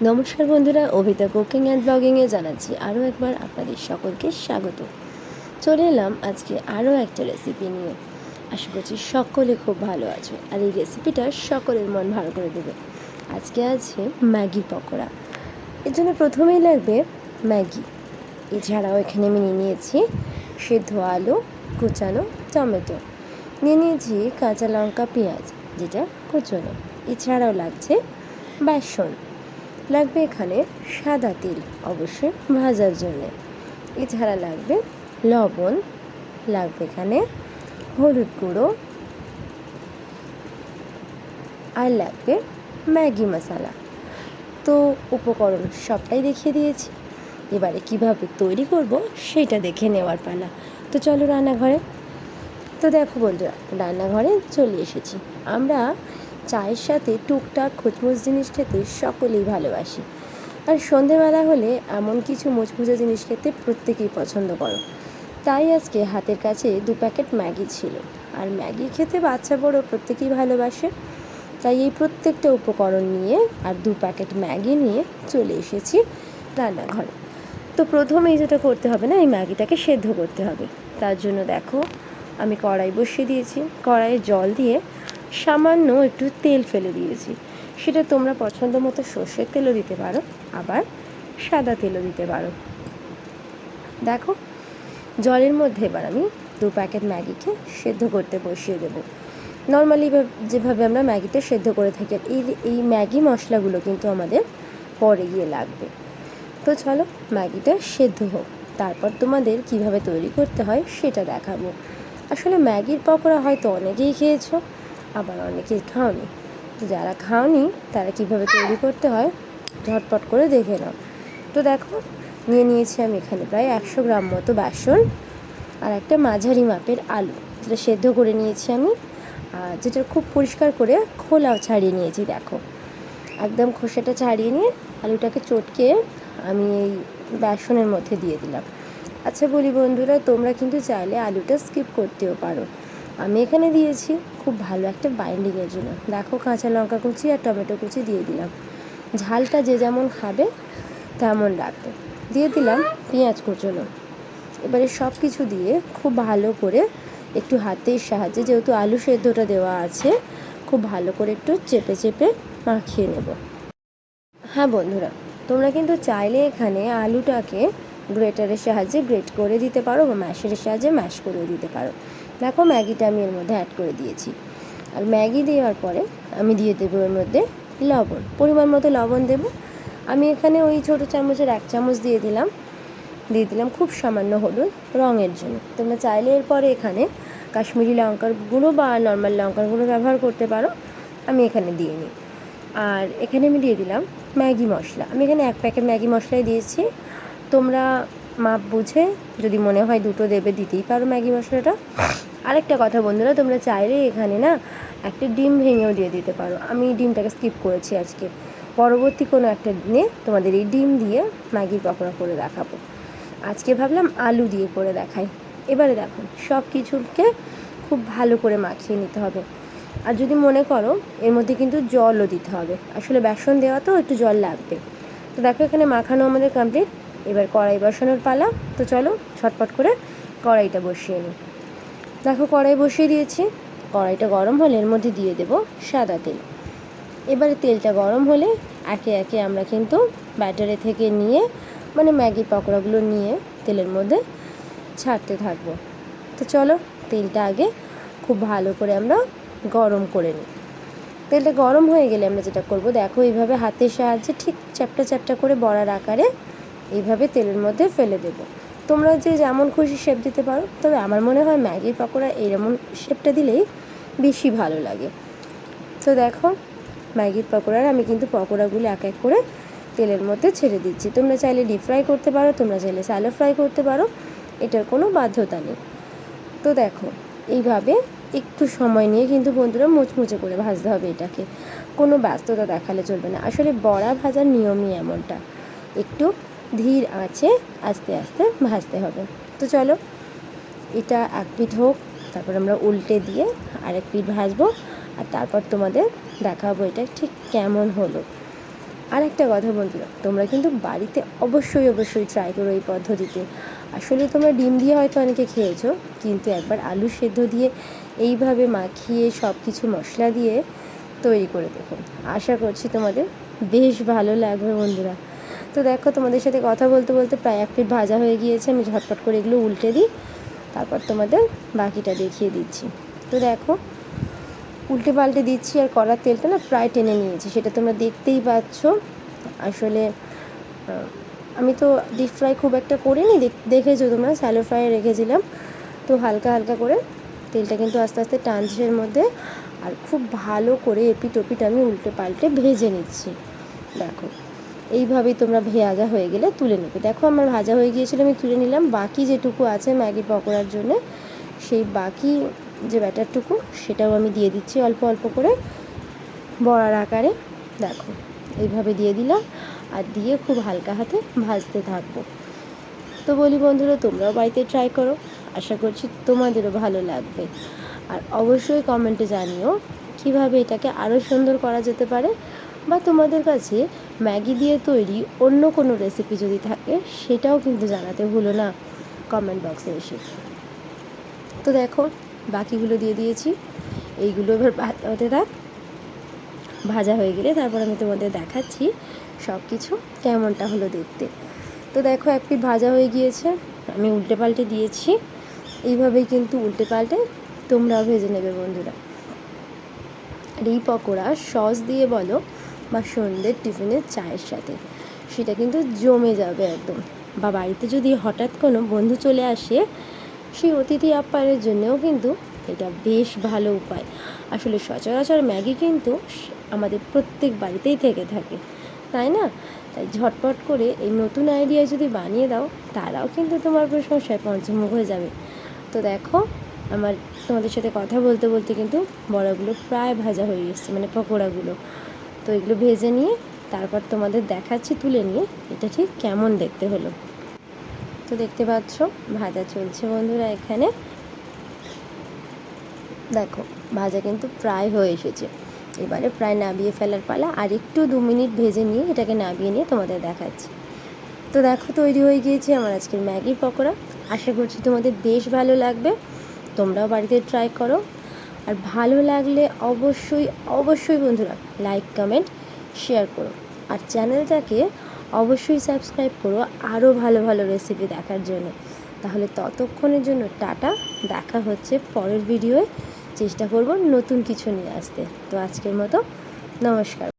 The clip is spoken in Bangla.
নমস্কার বন্ধুরা, অভিতা কুকিং অ্যান্ড ব্লগিংয়ে জানাচ্ছি আরও একবার আপনাদের সকলকে স্বাগত। চলে এলাম আজকে আরও একটা রেসিপি নিয়ে। আশা করছি সকলে খুব ভালো আছো আর এই রেসিপিটা সকলের মন ভালো করে দেবে। আজকে আছে ম্যাগি পকোড়া। এর জন্য প্রথমেই লাগবে ম্যাগি। এছাড়াও এখানে আমি নিয়ে নিয়েছি সেদ্ধ আলু, কুচানো টমেটো। নিয়ে নিয়েছি কাঁচা লঙ্কা, পেঁয়াজ, যেটা কুচনো। এছাড়াও লাগছে বেসন। লাগবে এখানে সাদা তিল অবশ্যই ভাজার জন্য। এছাড়া লাগবে লবণ, লাগবে এখানে হলুদ গুঁড়ো, আর লাগবে ম্যাগি মশলা। তো উপকরণ সবটাই দেখিয়ে দিয়েছি। এবারে কীভাবে তৈরি করব সেটা দেখে নেওয়ার পালা। তো চলো রান্নাঘরে। তো দেখো বন্ধুরা, রান্নাঘরে চলে এসেছি। আমরা চায়ের সাথে টুকটাক খুচমুচ জিনিস খেতে সকলেই ভালোবাসি। আর সন্ধেবেলা হলে এমন কিছু মুচমুচে জিনিস খেতে প্রত্যেকেই পছন্দ করো। তাই আজকে হাতের কাছে দু প্যাকেট ম্যাগি ছিল। আর ম্যাগি খেতে বাচ্চা বড় প্রত্যেকেই ভালোবাসে। তাই এই প্রত্যেকটা উপকরণ নিয়ে আর দু প্যাকেট ম্যাগি নিয়ে চলে এসেছি রান্নাঘরে। তো প্রথমেই যেটা করতে হবে না, এই ম্যাগিটাকে সেদ্ধ করতে হবে। তার জন্য দেখো, আমি কড়াই বসিয়ে দিয়েছি। কড়াইয়ে জল দিয়ে সামান্য একটু তেল ফেলে দিয়েছি। সেটা তোমরা পছন্দ মতো সর্ষের তেলও দিতে পারো, আবার সাদা তেলও দিতে পারো। দেখো, জলের মধ্যে এবার আমি দু প্যাকেট ম্যাগিকে সেদ্ধ করতে বসিয়ে দেবো। নর্মালি যেভাবে আমরা ম্যাগিটা সেদ্ধ করে থাকি, এই এই ম্যাগি মশলাগুলো কিন্তু আমাদের পরে গিয়ে লাগবে। তো চলো, ম্যাগিটা সেদ্ধ হোক। তারপর তোমাদের কীভাবে তৈরি করতে হয় সেটা দেখাবো। আসলে ম্যাগির পকোড়া হয়তো অনেকেই খেয়েছো আবার অনেকেই খাওনি। তো যারা খাওনি, তারা কীভাবে তৈরি করতে হয়, ঝটপট করে দেখে নাও। তো দেখো, নিয়ে নিয়েছি আমি এখানে প্রায় একশো গ্রাম মতো বেসন আর একটা মাঝারি মাপের আলু, যেটা সেদ্ধ করে নিয়েছি আমি আর যেটা খুব পরিষ্কার করে খোলাও ছাড়িয়ে নিয়েছি, দেখো। একদম খোসাটা ছাড়িয়ে নিয়ে আলুটাকে চটকে আমি এই বেসনের মধ্যে দিয়ে দিলাম। আচ্ছা বলি বন্ধুরা, তোমরা কিন্তু চাইলে আলুটা স্কিপ করতেও পারো। আমি এখানে দিয়েছি খুব ভালো একটা বাইন্ডিংয়ের জন্য। দেখো কাঁচা লঙ্কা কুচি আর টমেটো কুচি দিয়ে দিলাম। ঝালটা যে যেমন খাবে, তেমন রাখবে। দিয়ে দিলাম পেঁয়াজ কুচোনো। এবারে সব কিছু দিয়ে খুব ভালো করে একটু হাতের সাহায্যে, যেহেতু আলু সেদ্ধটা দেওয়া আছে, খুব ভালো করে একটু চেপে চেপে মাখিয়ে নেব। হ্যাঁ বন্ধুরা, তোমরা কিন্তু চাইলে এখানে আলুটাকে গ্রেটারের সাহায্যে গ্রেট করে দিতে পারো বা ম্যাশের সাহায্যে ম্যাশ করে দিতে পারো। দেখো ম্যাগিটা আমি এর মধ্যে অ্যাড করে দিয়েছি। আর ম্যাগি দেওয়ার পরে আমি দিয়ে দেবো এর মধ্যে লবণ। পরিমাণ মতো লবণ দেব। আমি এখানে ওই ছোটো চামচের এক চামচ দিয়ে দিলাম। দিয়ে দিলাম খুব সামান্য হলুদ রঙের জন্য। তোমরা চাইলে এরপরে এখানে কাশ্মীরি লঙ্কার গুঁড়ো বা নর্মাল লঙ্কার গুঁড়ো ব্যবহার করতে পারো। আমি এখানে দিয়ে নিই। আর এখানে আমি দিয়ে দিলাম ম্যাগি মশলা। আমি এখানে এক প্যাকেট ম্যাগি মশলাই দিয়েছি। তোমরা মাপ বুঝে, যদি মনে হয় দুটো দেবে দিতেই পারো ম্যাগি মশলাটা। আরেকটা কথা বন্ধুরা, তোমরা চাইলে এখানে না একটা ডিম ভেঙেও দিয়ে দিতে পারো। আমি ডিমটাকে স্কিপ করেছি আজকে। পরবর্তী কোনো একটা দিনে তোমাদের এই ডিম দিয়ে ম্যাগির পকোড়া করে দেখাবো। আজকে ভাবলাম আলু দিয়ে করে দেখাই। এবারে দেখো সব কিছুকে খুব ভালো করে মাখিয়ে নিতে হবে। আর যদি মনে করো, এর মধ্যে কিন্তু জলও দিতে হবে। আসলে বেসন দেওয়া তো একটু জল লাগবে। তো দেখো এখানে মাখানো আমাদের কমপ্লিট এবার কড়াই বসানোর পালা। তো চলো, ছটপট করে কড়াইটা বসিয়ে নিই। দেখো, কড়াই বসিয়ে দিয়েছি। কড়াইটা গরম হলে এর মধ্যে দিয়ে দেব সাদা তেল। এবারে তেলটা গরম হলে একে একে আমরা কিন্তু ব্যাটারে থেকে নিয়ে মানে ম্যাগির পকোড়াগুলো নিয়ে তেলের মধ্যে ছাড়তে থাকব। তো চলো, তেলটা আগে খুব ভালো করে আমরা গরম করে নিই। তেলটা গরম হয়ে গেলে আমরা যেটা করব, দেখো এইভাবে হাতের সাহায্যে ঠিক চ্যাপটা চ্যাপটা করে বড়ার আকারে এইভাবে তেলের মধ্যে ফেলে দেবো। তোমরা যে যেমন খুশি শেপ দিতে পারো, তবে আমার মনে হয় ম্যাগির পকোড়া এরকম শেপটা দিলেই বেশি ভালো লাগে। তো দেখো ম্যাগির পকোড়ার আমি কিন্তু পকোড়াগুলো এক এক করে তেলের মধ্যে ছেড়ে দিচ্ছি। তোমরা চাইলে ডিপ ফ্রাই করতে পারো, তোমরা চাইলে স্যালো ফ্রাই করতে পারো, এটার কোনো বাধ্যতা নেই। তো দেখো, এইভাবে একটু সময় নিয়ে কিন্তু বন্ধুরা মুচমুচে করে ভাজতে হবে এটাকে। কোনো ব্যস্ততা দেখালে চলবে না। আসলে বড়া ভাজার নিয়মই এমনটা। একটু ধীর আঁচে আস্তে আস্তে ভাজতে হবে। তো চলো, এটা এক পিঠ হোক, তারপর আমরা উল্টে দিয়ে আরেক পিঠ ভাজবো আর তারপর তোমাদের দেখাবো এটা ঠিক কেমন হলো। আর একটা কথা বন্ধুরা, তোমরা কিন্তু বাড়িতে অবশ্যই অবশ্যই ট্রাই করো এই পদ্ধতিতে। আসলে তোমরা ডিম দিয়ে হয়তো অনেকে খেয়েছো, কিন্তু একবার আলু সেদ্ধ দিয়ে এইভাবে মাখিয়ে সব কিছু মশলা দিয়ে তৈরি করে দেখো। আশা করছি তোমাদের বেশ ভালো লাগবে বন্ধুরা। তো দেখো, তোমাদের সাথে কথা বলতে বলতে প্রায় এক প্লেট ভাজা হয়ে গিয়েছে। আমি ঝটপট করে এগুলো উল্টে দিই। তারপর তোমাদের বাকিটা দেখিয়ে দিচ্ছি। তো দেখো, উল্টে পাল্টে দিচ্ছি আর কড়ার তেলটা না প্রায় টেনে নিয়েছি। সেটা তোমরা দেখতেই পাচ্ছ। আসলে আমি তো ডিপ ফ্রাই খুব একটা করিনি। দেখ- দেখেছ তোমরা স্যালো ফ্রাই রেখেছিলাম। তো হালকা হালকা করে তেলটা কিন্তু আস্তে আস্তে টানছে মধ্যে। আর খুব ভালো করে এপিট ওপিট আমি উল্টে পাল্টে ভেজে নিচ্ছি। দেখো এইভাবেই তোমরা ভাজা হয়ে গেলে তুলে নেবে। দেখো আমার ভাজা হয়ে গিয়েছিল, আমি তুলে নিলাম। বাকি যেটুকু আছে ম্যাগি পকোড়ার জন্য, সেই বাকি যে ব্যাটারটুকু, সেটাও আমি দিয়ে দিচ্ছি অল্প অল্প করে বড়ার আকারে। দেখো, এইভাবে দিয়ে দিলাম আর দিয়ে খুব হালকা হাতে ভাজতে থাকব। তো বলি বন্ধুরা, তোমরাও বাড়িতে ট্রাই করো। আশা করছি তোমাদেরও ভালো লাগবে। আর অবশ্যই কমেন্টে জানিও কীভাবে এটাকে আরও সুন্দর করা যেতে পারে। বা তোমাদের কাছে ম্যাগি দিয়ে তৈরি অন্য কোনো রেসিপি যদি থাকে, সেটাও কিন্তু জানাতে ভুলো না। কমেন্ট বক্সে এসে। তো দেখো, বাকিগুলো দিয়ে দিয়েছি। এইগুলো এবার হতে থাক ভাজা হয়ে গেলে তারপর আমি তোমাদের দেখাচ্ছি সব কিছু কেমনটা হলো দেখতে। তো দেখো, এক পিঠ ভাজা হয়ে গিয়েছে। আমি উল্টে পাল্টে দিয়েছি। এইভাবেই কিন্তু উল্টে পাল্টে তোমরাও ভেজে নেবে বন্ধুরা। আর এই পকোড়া সস দিয়ে বলো বা সন্ধ্যের টিফিনের চায়ের সাথে। সেটা কিন্তু জমে যাবে একদম। বা বাড়িতে যদি হঠাৎ কোনো বন্ধু চলে আসে, সেই অতিথি আপ্যায়নের জন্যেও কিন্তু এটা বেশ ভালো উপায়। আসলে সচরাচর ম্যাগি কিন্তু আমাদের প্রত্যেক বাড়িতেই থেকে থাকে। তাই না? তাই ঝটপট করে এই নতুন আইডিয়া যদি বানিয়ে দাও, তারাও কিন্তু তোমার প্রশংসায় পঞ্চমুখ হয়ে যাবে। তো দেখো, আমার তোমাদের সাথে কথা বলতে বলতে কিন্তু বড়াগুলো প্রায় ভাজা হয়ে গেছে মানে পকোড়াগুলো। তো এগুলো ভেজে নিয়ে তারপর তোমাদের দেখাচ্ছি, তুলে নিয়ে এটা ঠিক কেমন দেখতে হলো। তো দেখতে পাচ্ছ, ভাজা চলছে বন্ধুরা এখানে। দেখো, ভাজা কিন্তু প্রায় হয়ে এসেছে। এবারে প্রায় নাবিয়ে ফেলার পালা, আর একটু দু মিনিট ভেজে নিয়ে এটাকে নাবিয়ে নিয়ে তোমাদের দেখাচ্ছি। তো দেখো, তৈরি হয়ে গিয়েছে আমার আজকের ম্যাগি পকোড়া। আশা করছি তোমাদের বেশ ভালো লাগবে। তোমরাও বাড়িতে ট্রাই করো। আর ভালো লাগলে অবশ্যই অবশ্যই বন্ধুরা লাইক কমেন্ট শেয়ার করো। আর চ্যানেলটাকে অবশ্যই সাবস্ক্রাইব করো আরও ভালো ভালো রেসিপি দেখার জন্য। তাহলে ততক্ষণের জন্য টাটা, দেখা হচ্ছে পরের ভিডিওয়ে চেষ্টা করব নতুন কিছু নিয়ে আসতে। তো আজকের মতো, নমস্কার।